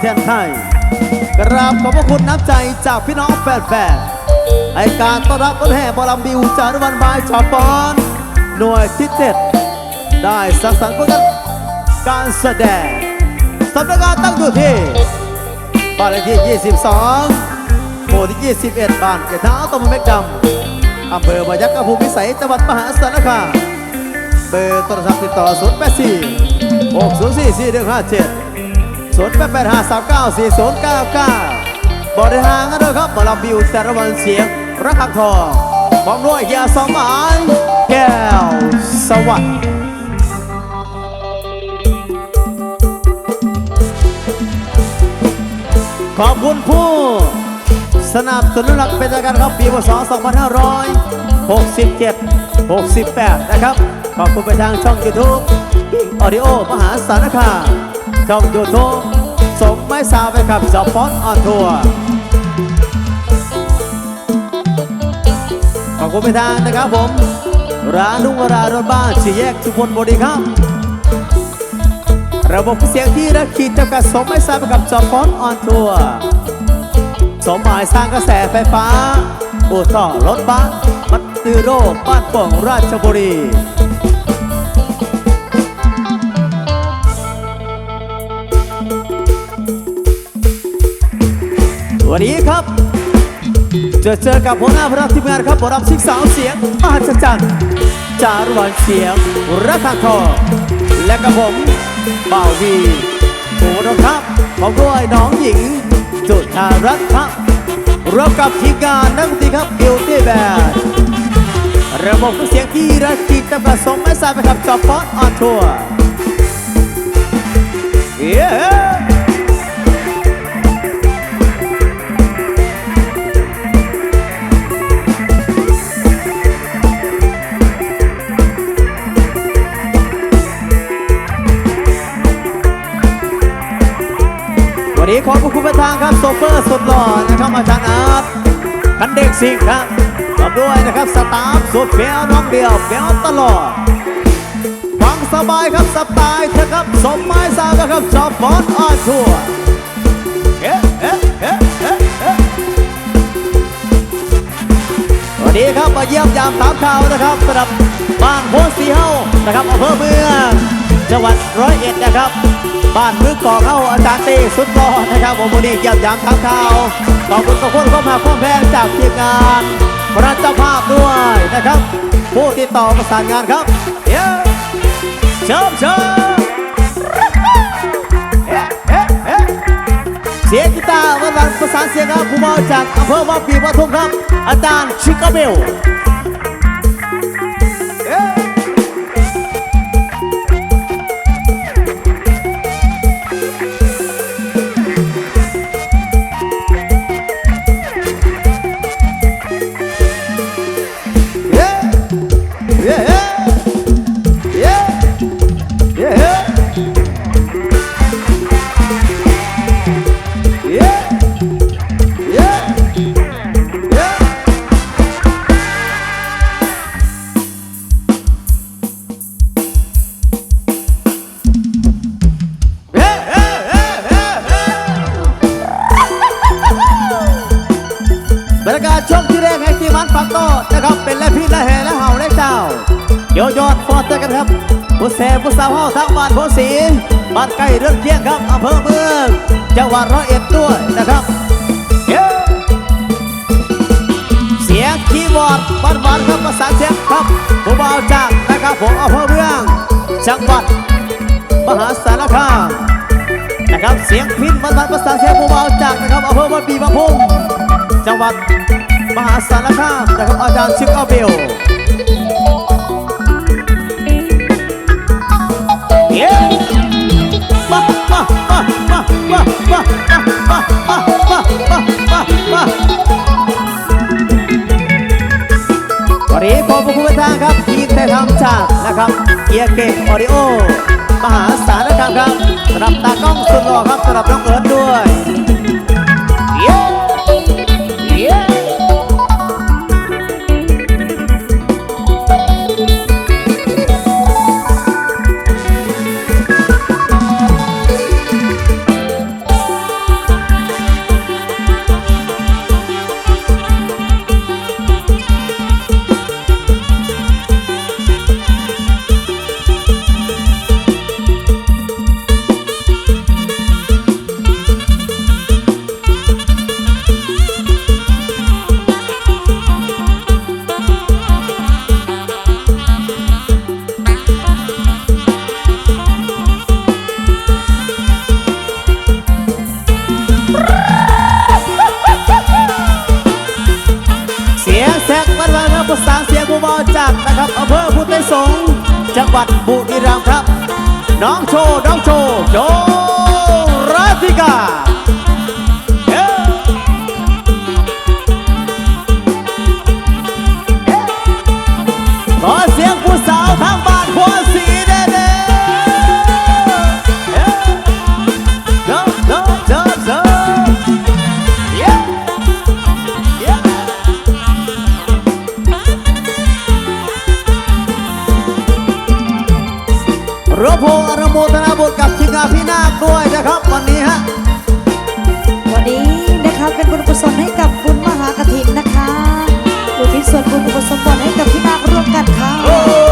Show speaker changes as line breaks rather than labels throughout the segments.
แทนไทย กราบขอบพระคุณน้ำใจจากพี่น้องแฟนๆให้การต้อนรับรถแห่บอลำบิวจารุวันบายชาปอน หน่วยที่เจ็ดได้สังสรรค์ผลงานการแสดงสำนักงานตั้งอยู่ที่บ้านเลขที่ 22 หมู่ที่ 21 บ้านเกท้าตำบลเม็กดำ อำเภอพยัคฆภูมิพิสัยจังหวัดมหาสารคาม เบอร์โทรศัพท์ติดต่อ 084 604 4157 ศูนย์แปดแปดห้าสามเก้าสี่ศูนย์เก้าเก้าบริหารกันด้วยครับหมอลบิวสารวันเสียงระฆังทองพร้อมด้วยยาสมายแก้วสวัสดิ์ขอบคุณผู้สนับสนุนหลักเป็นาการครับปีพศ2567 68 นะครับ ขอบคุณไปทางช่อง YouTube ออดิโอ มหาสารคาม ช่อง YouTube สมไม่สาวไปครับจอปอนออนทัวร์ขอบคุณไปทางนะครับผม ร้านลุงรารถบ้านสี่แยกสุพลบุรีครับ ระบบเสียงที่ระขีดจำกัดสมไม่ทราบกับจอปอนออนทัวร์สมหมายสร้างกระแสไฟฟ้าอู่ต่อรถบัสมัตตือโรบ้านป่องราชบุรี วันนี้ครับจอเจอกับหัวหน้าพระทีมงานครับบรับสิงสาวเสียงมหัศจรรย์จารุวันเสียงระฆังทองและกับผมบ่าววีโหนนครับพร้อมด้วยน้องหญิง จุธารัตน์ครับร่วมกับทีมงานนักดนตรีครับบิวตี้แบนระบบเสียงที่ระจิตจำกัดสมไม่ทราบไปครับจอปอตออนทัวร์เวันนี้ขอบคุณประธานครับโซเฟอร์สุดหล่อนะครับอาจารย์อาร์ตคันเด็กสิงครับพร้อมด้วยนะครับสตาฟสุดเฟี้ยวน้องเดียวเฟี้ยวตลอดฟังสบายครับสไตล์เถอครับสมไม้สาวครับจอบบอลออนทัวร์เอ๊ะเอ๊ะเอ๊ะเอ๊ะเอ๊ะวันนี้ครับมาเยี่ยมยามถามข่าวนะครับสำหรับบ้านโพสีเฮานะครับอำเภอเมืองจังหวัดร้อยเอ็ดนะครับ บ้านมือกองเข้าอาจารย์เต้สุดหล่อนะครับผมวันนี้เกี่ยมยามทำข่าวขอบคุณทุกคนเข้ามาพ้อมแพงจากทีมงานพระเจ้าภาพด้วยนะครับ ผู้ติดต่อประสานงานครับเย้เชิญเชิญเอ๊ะเอ๊ะเอ๊ะเสียงกีตาร์วันวันประสานเสียงครับผู้มาจากอำเภอวังปีปทุมครับ อาจารย์ชิคาเบล และพี่และแห่และเห่าและเจ้าเดี๋ยวยอดฟอร์เจอกันครับผู้แสบผู้สาวเฮาทั้งบ้านโพสีบ้านใกล้เรื่องเที่ยงครับอำเภอเมืองจังหวัดร้อยเอ็ดด้วยนะครับเย้เสียงคีย์บอร์ดบ้านหวานครับประสาเสียงครับผู้บ่าวจากนะครับผมอำเภอเมืองจังหวัดมหาสารคามนะครับเสียงพินมันมันประสาเสียงผู้เบาวจากนะครับอำเภอวัดปีบางพุ่มจังหวัด มหาสารคามนะครับอาจารย์ชิคอาเบลเย้มามามามามามามามามามามามาวันนี้ขอบคุณประธานครับทีมไทยทำจากนะครับเกียร์เก่งออดิโอมหาสารคามครับสำหรับตากล้องสุดหล่อครับสำหรับน้องเอิร์ธด้วย งหวัดบุรีรัมย์ครับ น้องโชว์น้องโชว์โชว์ราธิกา พงษ์อนุโมทนาบุญกับทีมงานพี่นาคด้วยนะครับ วันนี้ฮะ
วันนี้นะคะเป็นบุญกุศลให้กับบุญมหากฐินนะคะอุทิศส่วนบุญกุศลผลให้กับพี่นาคร่วมกันค่ะ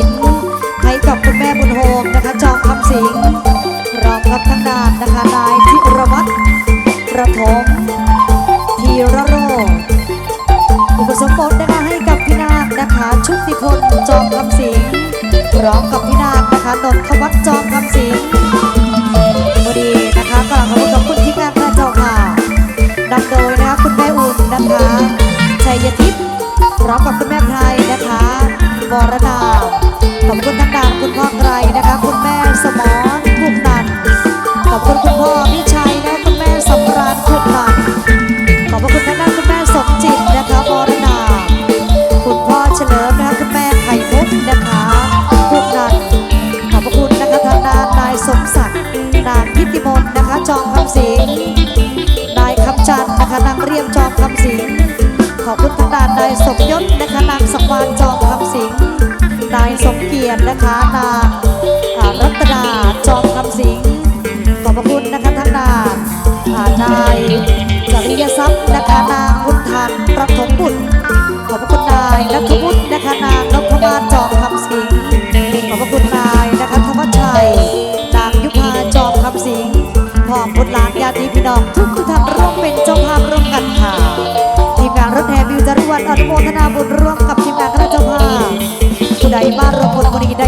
ินให้กับคุณแม่บุญโฮมนะคะจอมคำสิงพร้อมกับทางด้านนะคะนายธิรวัตรประถมธีระโรอุปสมบทนะคะให้กับพี่นาคนะคะชุติพลจอมคำสิงพร้อมกับพี่นาคนะคะนนทวัฒน์จอมคำสิงพอดีนะคะกำลังขอบคุณที่งานพระจ้าค่ะนำโดยนะคะคุณแม่อุ่นนะคะชัยทิพย์พร้อมกับคุณแม่ไพรนะคะวรน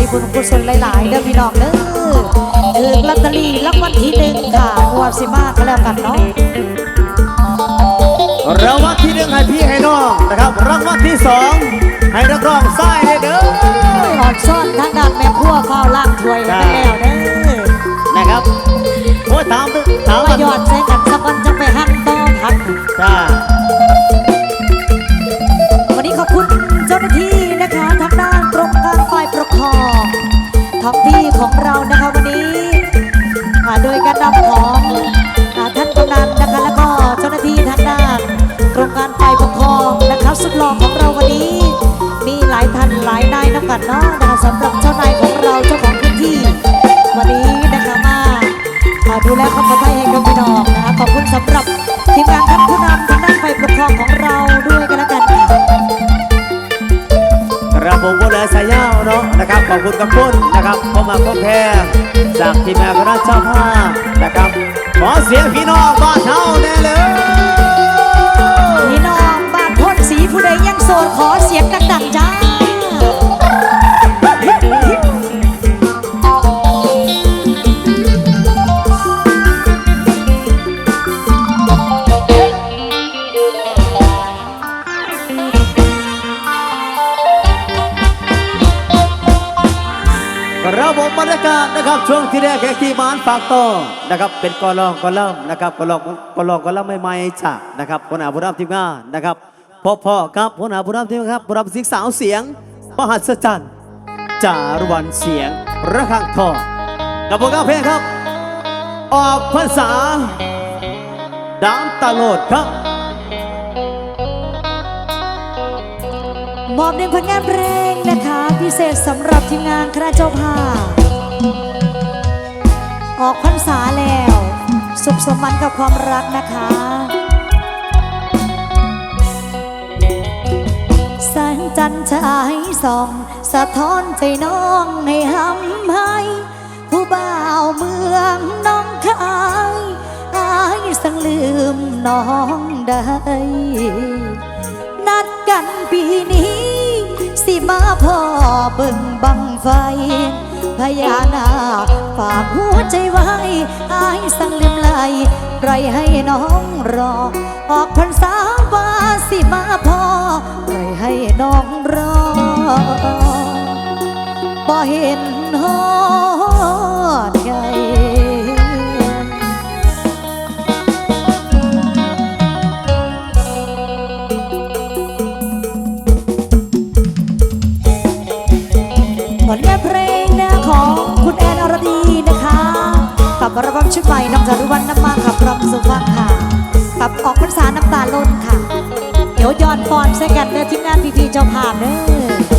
มบุญบุญใดบุญกุศลหลายๆเด้อพี่น้องเด้อถือลอตเตอรี่รางวัลที่หนึ่งค่ะงวดสิมาก็แล้วกันเนาะ
รางวัลที่หนึ่งให้พี่ให้น้องนะครับรางวัลที่สองให้นักร้องไส้เลยเด้อ
อดซ่อนทางด้านแม่ครัวเฝ้าล่างถ้วยแล้วแล้วเด้อ
นะครับโอ้ยถามไปถาม
มายอดใส่กันสักวันจะไปหั่นต่อพัก
จ้า
สุดหล่อของเราวันนี้ มีหลายท่านหลายนายนับกันเนาะนะคะสำหรับเจ้านายของเราเจ้าของพื้นที่ วันนี้นะคะมาอ่าดูแลความปลอดภัยให้กับพี่น้องนะคะขอบคุณสำหรับทีมงานท่านผู้นำทางด้านฝ่ายปกครองของเราด้วยกันแล้วกันค่ะ
ครับผมก็เลยสายยาวเนาะนะครับขอบคุณกับปุ้นนะครับเข้ามาพบแพงจากทีมงานคณะเจ้าภาพนะครับขอเสียงพี่น้องบ้านเฮาแน่เลย
ผู้ใดยังโสดขอเสียงดังๆจ้า
ระบบบรรยากาศนะครับช่วงที่แรกแขกที่มานฝากต่อนะครับเป็นกอลองกอลัมนะครับกอลองกอลองกอลัมใหม่ๆจากนะครับหัวหน้าผู้นำทีมงานนะครับ พ่อพ่อครับหัวหน้าผู้รับที่ครับผู้รับสียงสาวเสียงมหัศจรรย์จารวันเสียงระฆังทองกับพวกเราเพลงครับ ออกภาษาดามตลอดครับ
มอบเนึ่งผลงานเพลงนะคะ พิเศษสำหรับทีมงานคณะเจ้าภาพออกพรรษาแล้ว สุขสมบันกับความรักนะคะ สัญชายส่อง สะท้อนใจน้องให้ห้ำให้ผู้บ่าวเมืองน้องคายอายสังลืมน้องได้นัดกันปีนี้ สิมาพ่อเบิ่งบังไฟพญานาคฝากหัวใจไว้อายสังลืมไหล ปล่ให้น้องรอ ออกพรรษาว่าสิมาพอปล่ให้น้องรอบ่เห็นฮอดไงอนแม่เพล กระบำมชุดใหม่น้องจารุวันน้ำมากค่ะพร้สุภาพค่ะขับออกพรรษาน้ำตาล้นค่ะ เดี๋ยวย้อนฟอนใส่กันเด้อทีมงานพีพีเจ้าภาพเด้อ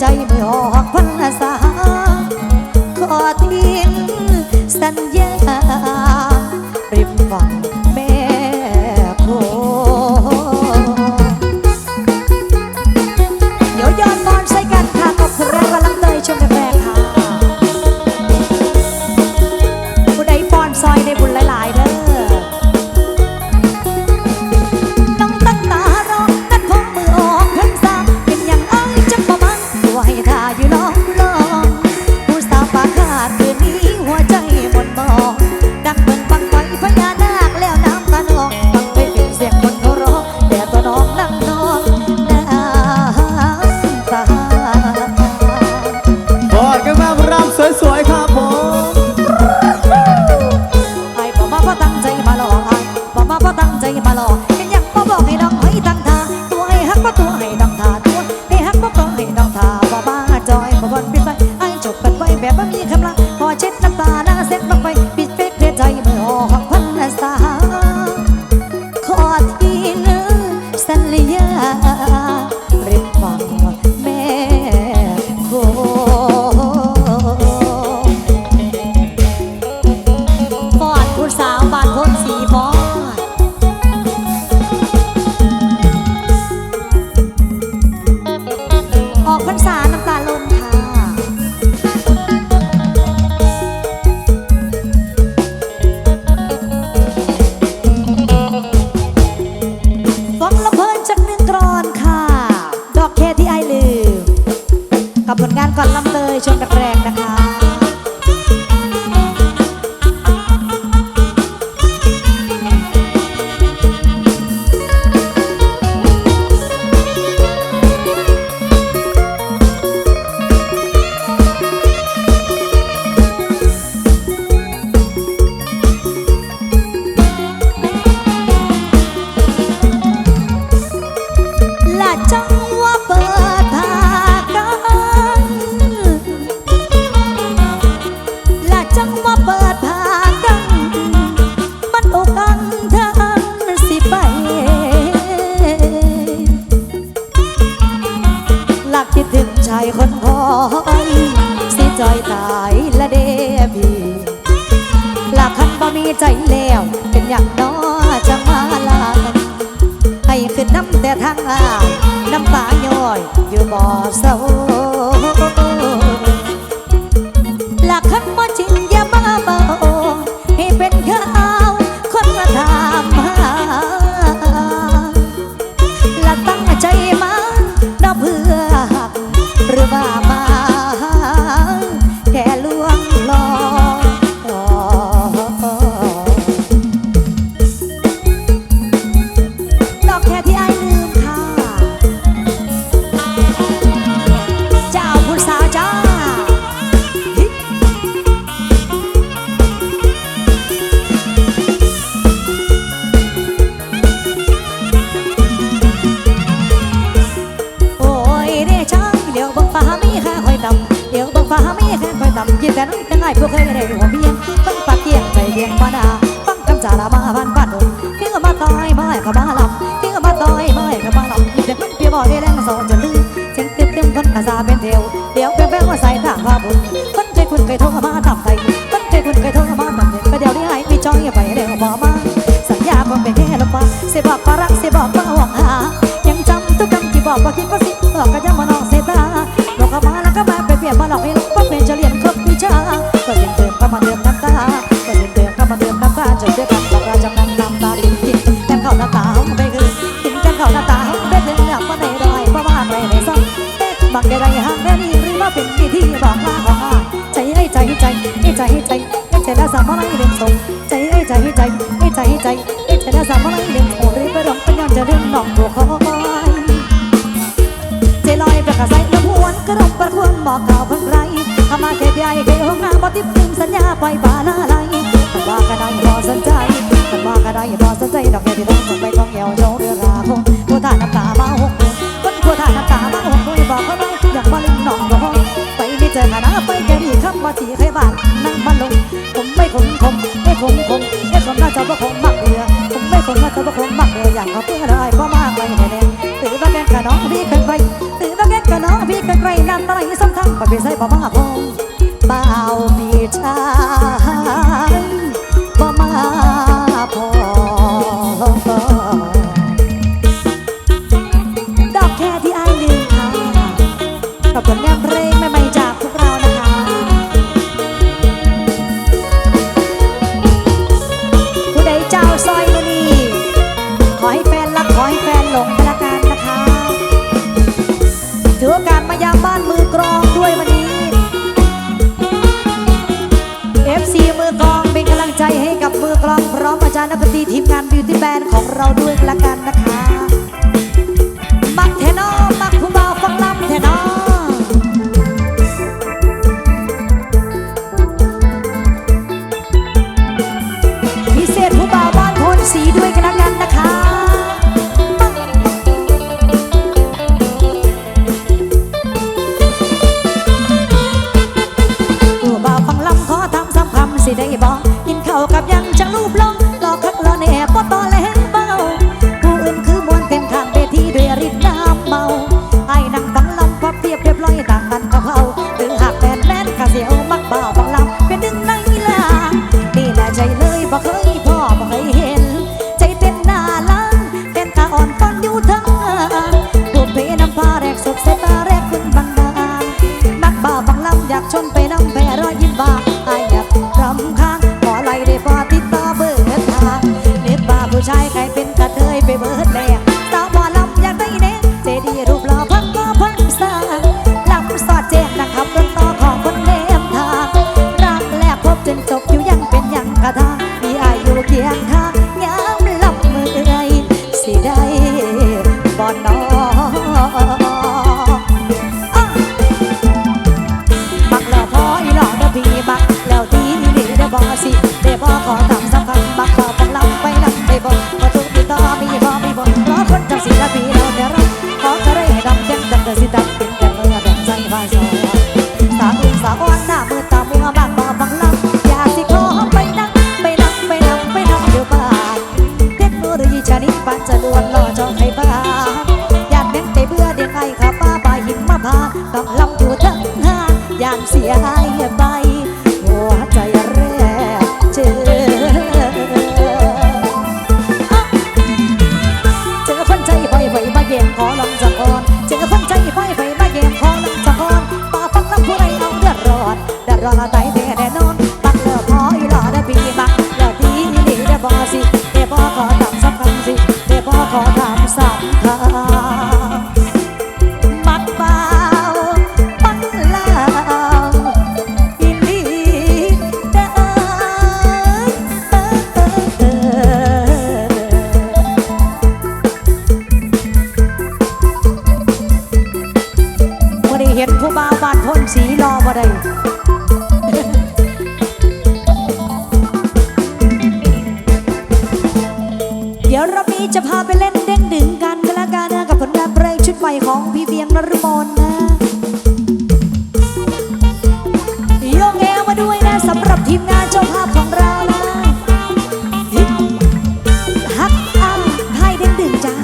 ใจไม่ออก ไปแน่ลงว่าเสบอกว่ารักเสบอกว่หวังหายังจำตุกคำที่บอกว่ากินก็สิหลอกก็ยังมานองเสตาหลอกก็มาแล้วก็มาไปเปลี่ยนมาหลอกให้หลงว่าเป็นจะเรียนครบวิชาก็เรียนเดิมก็มาเดิมน้ำตาก็เรียนเดิมก็มาเดิมน้ำตาจนด้อยกันบอกเราจะนำน้ำตาดิ้นกินแทงเข่าหน้าตาไปคืดกินกันเข่าหน้าตาไปเป็ดหลับมาในดอยเพราะว่าไนในซอำเอ๊ะบักใด้ไรห่างแม่นี่หรือว่าเป็นที่ที่บอกลาของอาใจให้ใจใจให้ใจให้ใจให้ใจแล้วสามารถให้เรียนส่ง ไปป่านอะไรว่าก็ได้รอสนใจว่าก็ได้รอสนใจดอกเดียวที่ต้องส่งไป ดีทีมงานบิวตี้แบนด์ของเราด้วยละกันนะคะาไอ้นั่งตั้งลำพับเพียบเรียบร้อยต่างกันกับเขาถึงหักแมนแม่นกะเสียวมักเบา รอละไตแต่แน่นอนบักเลือพออีหลอได้ปีบักเลือทีอีหลีบอสิเดี๋บอขอถามสักคำสิเดี๋ยบอขอถามสักคำ ทีมงานเจ้าภาพของเราฮักอันไทยเด้นดึงจ้า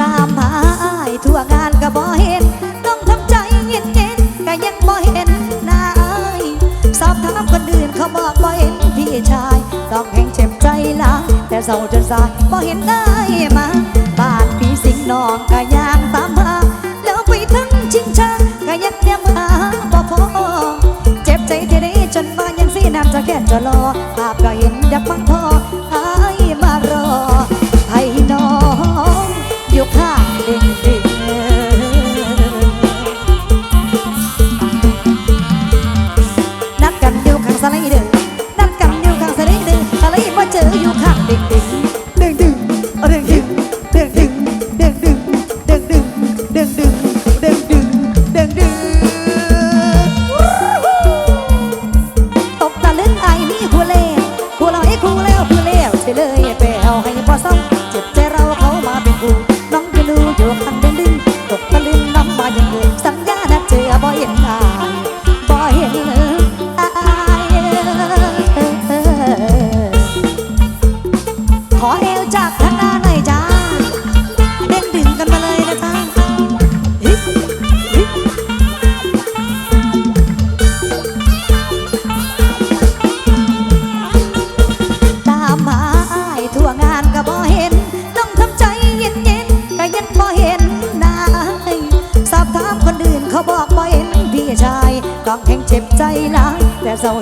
ตามหาอ้ายทั่วงานก็บ่เห็น ต้องทำใจเย็เย็นก็ยังบ่เห็นนาอายสอบถามคนอื่นเขาบอกบ่เห็นพี่ชาย ต้องแห่งเจ็บใจลาแต่เศร้าจนสายบ่เห็นได้มาบ้านพี่สิงน้องก็ยังตามหา รอภาพก็เห็นดับมัง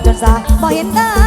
just like buying that.